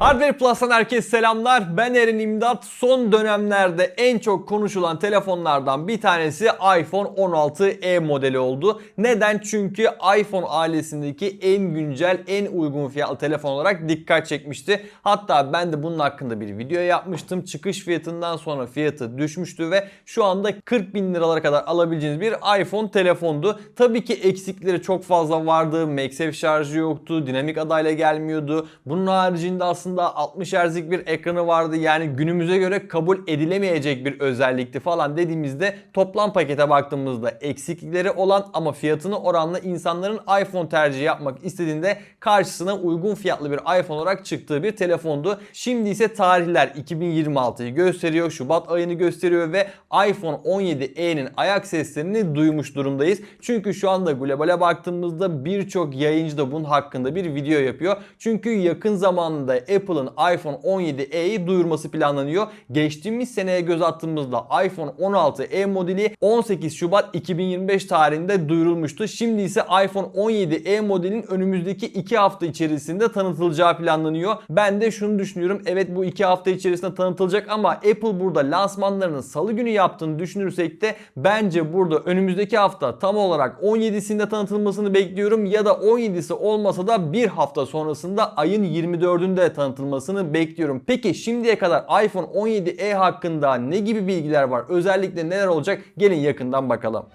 Hardware Plus'tan herkese selamlar. Ben Eren İmdat. Son dönemlerde en çok konuşulan telefonlardan bir tanesi iPhone 16e modeli oldu. Neden? Çünkü iPhone ailesindeki en güncel, en uygun fiyatlı telefon olarak dikkat çekmişti. Hatta ben de bunun hakkında bir video yapmıştım. Çıkış fiyatından sonra fiyatı düşmüştü ve şu anda 40 bin liralara kadar alabileceğiniz bir iPhone telefondu. Tabii ki eksikleri çok fazla vardı. MagSafe şarjı yoktu. Dinamik adayla gelmiyordu. Bunun haricinde aslında 60 Hz'lik bir ekranı vardı. Yani günümüze göre kabul edilemeyecek bir özellikti falan dediğimizde toplam pakete baktığımızda eksiklikleri olan ama fiyatını oranla insanların iPhone tercihi yapmak istediğinde karşısına uygun fiyatlı bir iPhone olarak çıktığı bir telefondu. Şimdi ise tarihler 2026'yı gösteriyor. Şubat ayını gösteriyor ve iPhone 17e'nin ayak seslerini duymuş durumdayız. Çünkü şu anda globale baktığımızda birçok yayıncı da bunun hakkında bir video yapıyor. Çünkü yakın zamanda Apple'ın iPhone 17e'yi duyurması planlanıyor. Geçtiğimiz seneye göz attığımızda iPhone 16e modeli 18 Şubat 2025 tarihinde duyurulmuştu. Şimdi ise iPhone 17e modelin önümüzdeki 2 hafta içerisinde tanıtılacağı planlanıyor. Ben de şunu düşünüyorum. Evet bu 2 hafta içerisinde tanıtılacak ama Apple burada lansmanlarını salı günü yaptığını düşünürsek de bence burada önümüzdeki hafta tam olarak 17'sinde tanıtılmasını bekliyorum ya da 17'si olmasa da bir hafta sonrasında ayın 24'ünde tanıtılmasını bekliyorum. Peki şimdiye kadar iPhone 17e hakkında ne gibi bilgiler var? Özellikle neler olacak? Gelin yakından bakalım.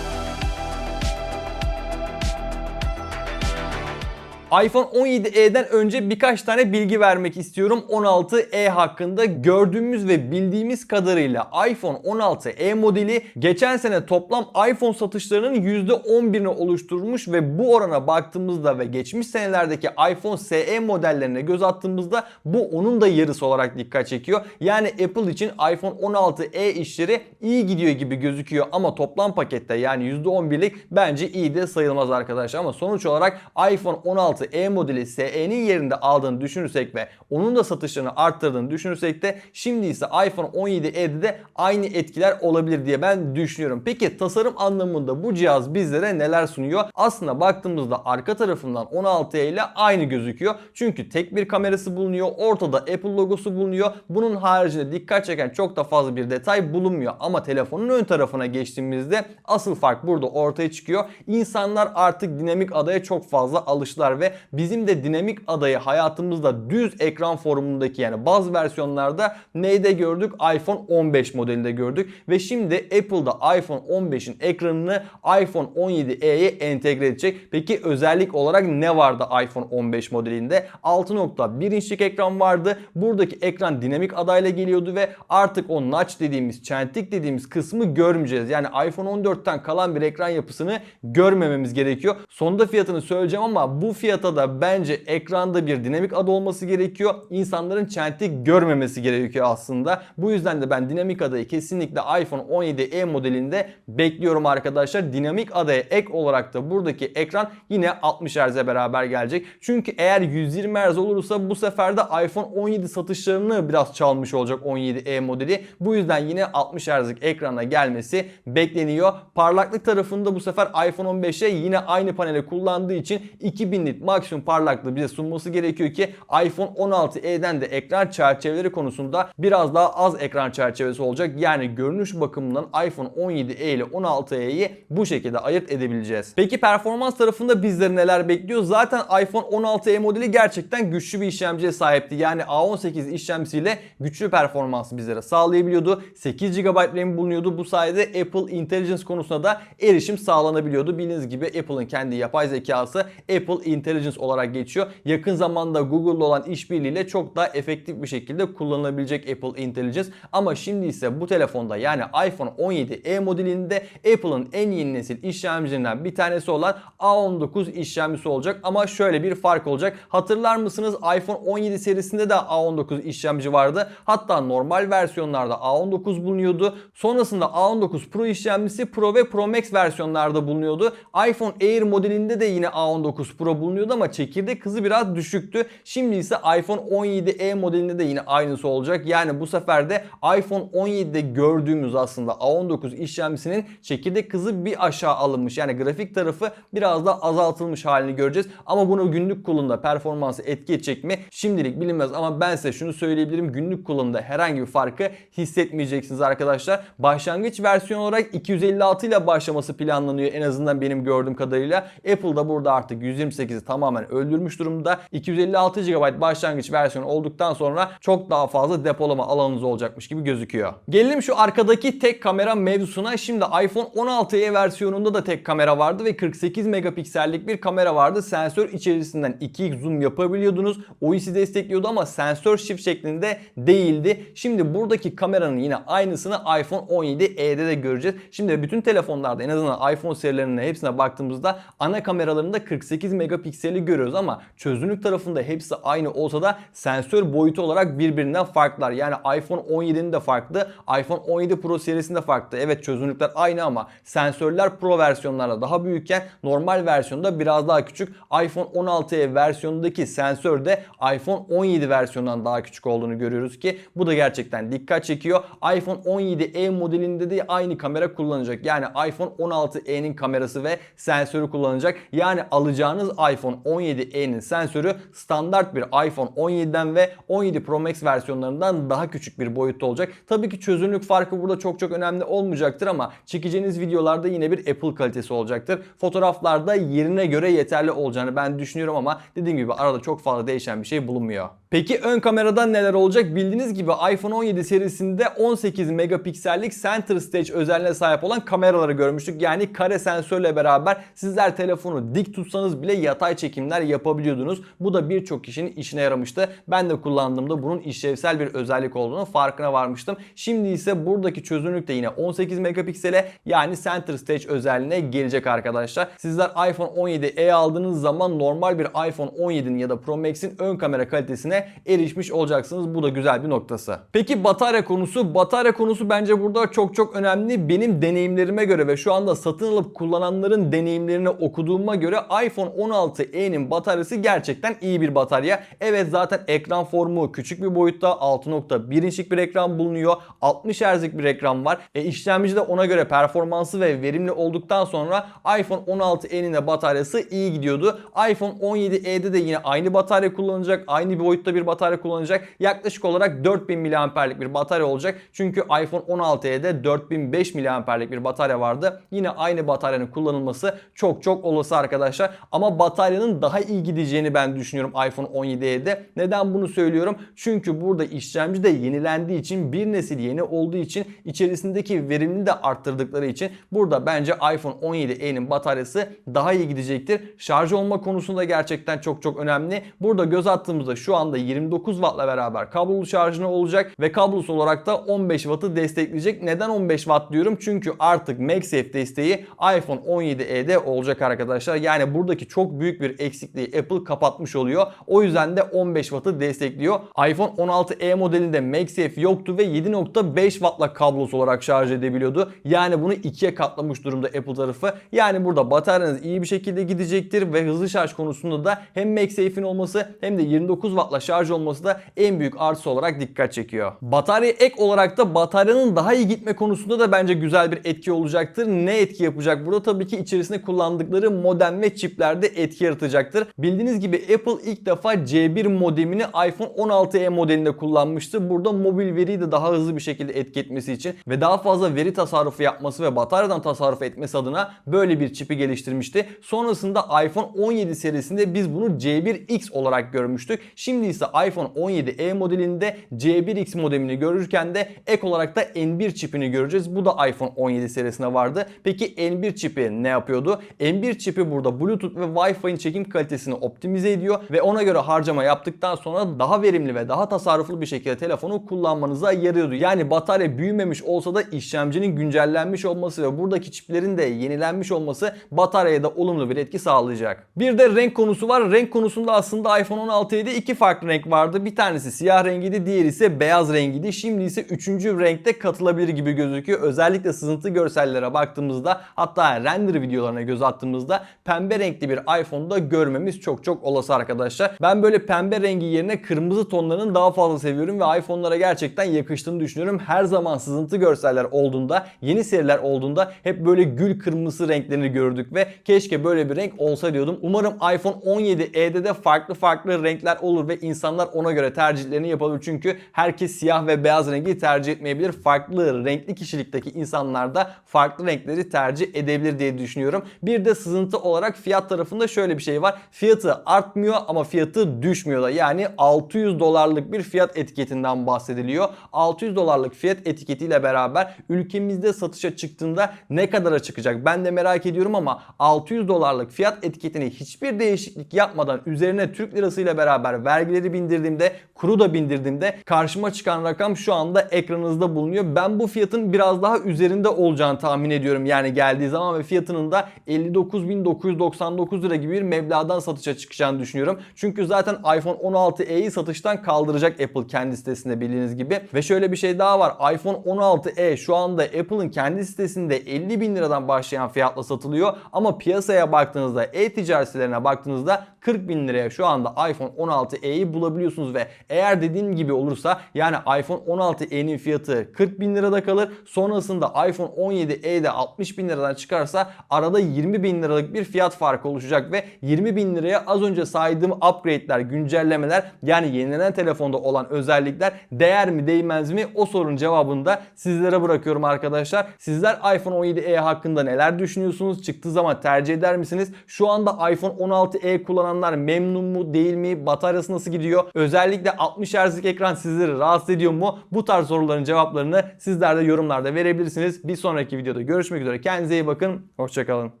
iPhone 17e'den önce birkaç tane bilgi vermek istiyorum 16e hakkında. Gördüğümüz ve bildiğimiz kadarıyla iPhone 16e modeli geçen sene toplam iPhone satışlarının %11'ini oluşturmuş ve bu orana baktığımızda ve geçmiş senelerdeki iPhone SE modellerine göz attığımızda bu onun da yarısı olarak dikkat çekiyor. Yani Apple için iPhone 16e işleri iyi gidiyor gibi gözüküyor ama toplam pakette yani %11'lik bence iyi de sayılmaz arkadaşlar. Ama sonuç olarak iPhone 16 E modeli SE'nin yerinde aldığını düşünürsek ve onun da satışlarını arttırdığını düşünürsek de şimdi ise iPhone 17e'de de aynı etkiler olabilir diye ben düşünüyorum. Peki tasarım anlamında bu cihaz bizlere neler sunuyor? Aslında baktığımızda arka tarafından 16e ile aynı gözüküyor. Çünkü tek bir kamerası bulunuyor. Ortada Apple logosu bulunuyor. Bunun haricinde dikkat çeken çok da fazla bir detay bulunmuyor. Ama telefonun ön tarafına geçtiğimizde asıl fark burada ortaya çıkıyor. İnsanlar artık dinamik adaya çok fazla alıştılar ve bizim de dinamik adayı hayatımızda düz ekran formundaki yani bazı versiyonlarda neyde gördük? iPhone 15 modelinde gördük ve şimdi Apple'da iPhone 15'in ekranını iPhone 17e'ye entegre edecek. Peki özellik olarak ne vardı iPhone 15 modelinde? 6.1 inçlik ekran vardı. Buradaki ekran dinamik adayla geliyordu ve artık o notch dediğimiz, çentik dediğimiz kısmı görmeyeceğiz. Yani iPhone 14'ten kalan bir ekran yapısını görmememiz gerekiyor. Sonunda fiyatını söyleyeceğim ama bu fiyata da bence ekranda bir dinamik adı olması gerekiyor. İnsanların çentik görmemesi gerekiyor aslında. Bu yüzden de ben dinamik adayı kesinlikle iPhone 17e modelinde bekliyorum arkadaşlar. Dinamik adaya ek olarak da buradaki ekran yine 60 Hz'e beraber gelecek. Çünkü eğer 120 Hz olursa bu sefer de iPhone 17 satışlarını biraz çalmış olacak 17e modeli. Bu yüzden yine 60 Hz'lik ekrana gelmesi bekleniyor. Parlaklık tarafında bu sefer iPhone 15'e yine aynı paneli kullandığı için 2000 nit maksimum parlaklığı bize sunması gerekiyor ki iPhone 16e'den de ekran çerçeveleri konusunda biraz daha az ekran çerçevesi olacak. Yani görünüş bakımından iPhone 17e ile 16e'yi bu şekilde ayırt edebileceğiz. Peki performans tarafında bizleri neler bekliyor? Zaten iPhone 16e modeli gerçekten güçlü bir işlemciye sahipti. Yani A18 işlemcisiyle güçlü performans bizlere sağlayabiliyordu. 8 GB RAM bulunuyordu. Bu sayede Apple Intelligence konusunda da erişim sağlanabiliyordu. Bildiğiniz gibi Apple'ın kendi yapay zekası Apple Intelligence olarak geçiyor. Yakın zamanda Google'la olan işbirliğiyle çok daha efektif bir şekilde kullanılabilecek Apple Intelligence. Ama şimdi ise bu telefonda yani iPhone 17e modelinde Apple'ın en yeni nesil işlemcilerinden bir tanesi olan A19 işlemcisi olacak. Ama şöyle bir fark olacak. Hatırlar mısınız iPhone 17 serisinde de A19 işlemci vardı. Hatta normal versiyonlarda A19 bulunuyordu. Sonrasında A19 Pro işlemcisi Pro ve Pro Max versiyonlarda bulunuyordu. iPhone Air modelinde de yine A19 Pro bulunuyordu kullanılıyordu ama çekirdek hızı biraz düşüktü. Şimdi ise iPhone 17e modelinde de yine aynısı olacak. Yani bu sefer de iPhone 17'de gördüğümüz aslında A19 işlemcisinin çekirdek hızı bir aşağı alınmış. Yani grafik tarafı biraz da azaltılmış halini göreceğiz. Ama bunu günlük kullanımda performansı etki edecek mi? Şimdilik bilinmez ama ben size şunu söyleyebilirim. Günlük kullanımda herhangi bir farkı hissetmeyeceksiniz arkadaşlar. Başlangıç versiyon olarak 256 ile başlaması planlanıyor en azından benim gördüğüm kadarıyla. Apple da burada artık 128'i tamamen öldürmüş durumda. 256 GB başlangıç versiyonu olduktan sonra çok daha fazla depolama alanınız olacakmış gibi gözüküyor. Gelelim şu arkadaki tek kamera mevzusuna. Şimdi iPhone 16e versiyonunda da tek kamera vardı ve 48 megapiksellik bir kamera vardı. Sensör içerisinden 2x zoom yapabiliyordunuz. OIS'i destekliyordu ama sensör shift şeklinde değildi. Şimdi buradaki kameranın yine aynısını iPhone 17e'de de göreceğiz. Şimdi bütün telefonlarda en azından iPhone serilerine hepsine baktığımızda ana kameralarında 48 megapikseli görüyoruz ama çözünürlük tarafında hepsi aynı olsa da sensör boyutu olarak birbirinden farklılar. Yani iPhone 17'nin de farklı, iPhone 17 Pro serisinde farklı. Evet çözünürlükler aynı ama sensörler Pro versiyonlarda daha büyükken normal versiyonda biraz daha küçük. iPhone 16e versiyonundaki sensör de iPhone 17 versiyonundan daha küçük olduğunu görüyoruz ki bu da gerçekten dikkat çekiyor. iPhone 17e modelinde de aynı kamera kullanacak. Yani iPhone 16e'nin kamerası ve sensörü kullanacak. Yani alacağınız iPhone 17e'nin sensörü standart bir iPhone 17'den ve 17 Pro Max versiyonlarından daha küçük bir boyutta olacak. Tabii ki çözünürlük farkı burada çok çok önemli olmayacaktır ama çekeceğiniz videolarda yine bir Apple kalitesi olacaktır. Fotoğraflarda yerine göre yeterli olacağını ben düşünüyorum ama dediğim gibi arada çok fazla değişen bir şey bulunmuyor. Peki ön kamerada neler olacak? Bildiğiniz gibi iPhone 17 serisinde 18 megapiksellik center stage özelliğine sahip olan kameraları görmüştük. Yani kare sensörle beraber sizler telefonu dik tutsanız bile yatay çekimler yapabiliyordunuz. Bu da birçok kişinin işine yaramıştı. Ben de kullandığımda bunun işlevsel bir özellik olduğunu farkına varmıştım. Şimdi ise buradaki çözünürlük de yine 18 megapiksele yani center stage özelliğine gelecek arkadaşlar. Sizler iPhone 17e aldığınız zaman normal bir iPhone 17'nin ya da Pro Max'in ön kamera kalitesine erişmiş olacaksınız. Bu da güzel bir noktası. Peki batarya konusu? Batarya konusu bence burada çok çok önemli. Benim deneyimlerime göre ve şu anda satın alıp kullananların deneyimlerini okuduğuma göre iPhone 16e'nin bataryası gerçekten iyi bir batarya. Evet zaten ekran formu küçük bir boyutta 6.1 inçlik bir ekran bulunuyor. 60 Hz'lik bir ekran var. E, işlemci de ona göre performansı ve verimli olduktan sonra iPhone 16e'nin de bataryası iyi gidiyordu. iPhone 17e'de de yine aynı batarya kullanacak. Aynı bir boyutta bir batarya kullanacak. Yaklaşık olarak 4000 mAh'lik bir batarya olacak. Çünkü iPhone 16e'de 4005 mAh'lik bir batarya vardı. Yine aynı bataryanın kullanılması çok çok olası arkadaşlar. Ama bataryanın daha iyi gideceğini ben düşünüyorum iPhone 17e'de. Neden bunu söylüyorum? Çünkü burada işlemci de yenilendiği için bir nesil yeni olduğu için içerisindeki verimini de arttırdıkları için burada bence iPhone 17e'nin bataryası daha iyi gidecektir. Şarj olma konusunda gerçekten çok çok önemli. Burada göz attığımızda şu anda 29 Watt'la beraber kablolu şarjına olacak ve kablosuz olarak da 15 Watt'ı destekleyecek. Neden 15 Watt diyorum? Çünkü artık MagSafe desteği iPhone 17e'de olacak arkadaşlar. Yani buradaki çok büyük bir eksikliği Apple kapatmış oluyor. O yüzden de 15 Watt'ı destekliyor. iPhone 16e modelinde MagSafe yoktu ve 7.5 Watt'la kablosuz olarak şarj edebiliyordu. Yani bunu ikiye katlamış durumda Apple tarafı. Yani burada bataryanız iyi bir şekilde gidecektir ve hızlı şarj konusunda da hem MagSafe'in olması hem de 29 Watt'la şarj olması da en büyük artısı olarak dikkat çekiyor. Batarya ek olarak da bataryanın daha iyi gitme konusunda da bence güzel bir etki olacaktır. Ne etki yapacak? Burada tabii ki içerisinde kullandıkları modem ve çiplerde etki yaratacaktır. Bildiğiniz gibi Apple ilk defa C1 modemini iPhone 16e modelinde kullanmıştı. Burada mobil veriyi de daha hızlı bir şekilde etki etmesi için ve daha fazla veri tasarrufu yapması ve bataryadan tasarruf etmesi adına böyle bir çipi geliştirmişti. Sonrasında iPhone 17 serisinde biz bunu C1X olarak görmüştük. Şimdi ise iPhone 17e modelinde C1X modemini görürken de ek olarak da N1 çipini göreceğiz. Bu da iPhone 17 serisinde vardı. Peki N1 çipi ne yapıyordu? N1 çipi burada Bluetooth ve Wi-Fi'nin çekim kalitesini optimize ediyor ve ona göre harcama yaptıktan sonra daha verimli ve daha tasarruflu bir şekilde telefonu kullanmanıza yarıyordu. Yani batarya büyümemiş olsa da işlemcinin güncellenmiş olması ve buradaki çiplerin de yenilenmiş olması bataryaya da olumlu bir etki sağlayacak. Bir de renk konusu var. Renk konusunda aslında iPhone 16'da iki farklı renk vardı. Bir tanesi siyah rengiydi, diğeri ise beyaz rengiydi. Şimdi ise üçüncü renkte katılabilir gibi gözüküyor. Özellikle sızıntı görsellere baktığımızda hatta render videolarına göz attığımızda pembe renkli bir iPhone'da görmemiz çok çok olası arkadaşlar. Ben böyle pembe rengi yerine kırmızı tonlarının daha fazla seviyorum ve iPhone'lara gerçekten yakıştığını düşünüyorum. Her zaman sızıntı görseller olduğunda, yeni seriler olduğunda hep böyle gül kırmızısı renklerini gördük ve keşke böyle bir renk olsa diyordum. Umarım iPhone 17e'de de farklı farklı renkler olur ve insanlar ona göre tercihlerini yapabilir. Çünkü herkes siyah ve beyaz rengi tercih etmeyebilir. Farklı renkli kişilikteki insanlar da farklı renkleri tercih edebilir diye düşünüyorum. Bir de sızıntı olarak fiyat tarafında şöyle bir şey var. Fiyatı artmıyor ama fiyatı düşmüyor da. Yani 600 dolarlık bir fiyat etiketinden bahsediliyor. 600 dolarlık fiyat etiketiyle beraber ülkemizde satışa çıktığında ne kadara çıkacak? Ben de merak ediyorum ama 600 dolarlık fiyat etiketini hiçbir değişiklik yapmadan üzerine Türk lirasıyla beraber vergileri bindirdiğimde, kuru da bindirdiğimde karşıma çıkan rakam şu anda ekranınızda bulunuyor. Ben bu fiyatın biraz daha üzerinde olacağını tahmin ediyorum yani geldiği zaman ve fiyatının da 59.999 lira gibi bir meblağdan satışa çıkacağını düşünüyorum. Çünkü zaten iPhone 16e'yi satıştan kaldıracak Apple kendi sitesinde bildiğiniz gibi. Ve şöyle bir şey daha var. iPhone 16e şu anda Apple'ın kendi sitesinde 50 bin liradan başlayan fiyatla satılıyor. Ama piyasaya baktığınızda, e-ticaret sitelerine baktığınızda 40 bin liraya şu anda iPhone 16e'yi bulabiliyorsunuz ve eğer dediğim gibi olursa yani iPhone 16e'nin fiyatı 40 bin lirada kalır. Sonrasında iPhone 17e'de 60 bin liradan çıkarsa arada 20 bin liralık bir fiyat farkı oluşacak ve 20 bin liraya az önce saydığım upgrade'ler, güncellemeler yani yenilenen telefonda olan özellikler değer mi değmez mi o sorunun cevabını da sizlere bırakıyorum arkadaşlar. Sizler iPhone 17e hakkında neler düşünüyorsunuz? Çıktığı zaman tercih eder misiniz? Şu anda iPhone 16e kullananlar memnun mu değil mi? Bataryası nasıl gidiyor? Özellikle 60 Hz'lik ekran sizleri rahatsız ediyor mu? Bu tarz soruların cevaplarını sizler de yorumlarda verebilirsiniz. Bir sonraki videoda görüşmek üzere. Kendinize iyi bakın. Hoşçakalın.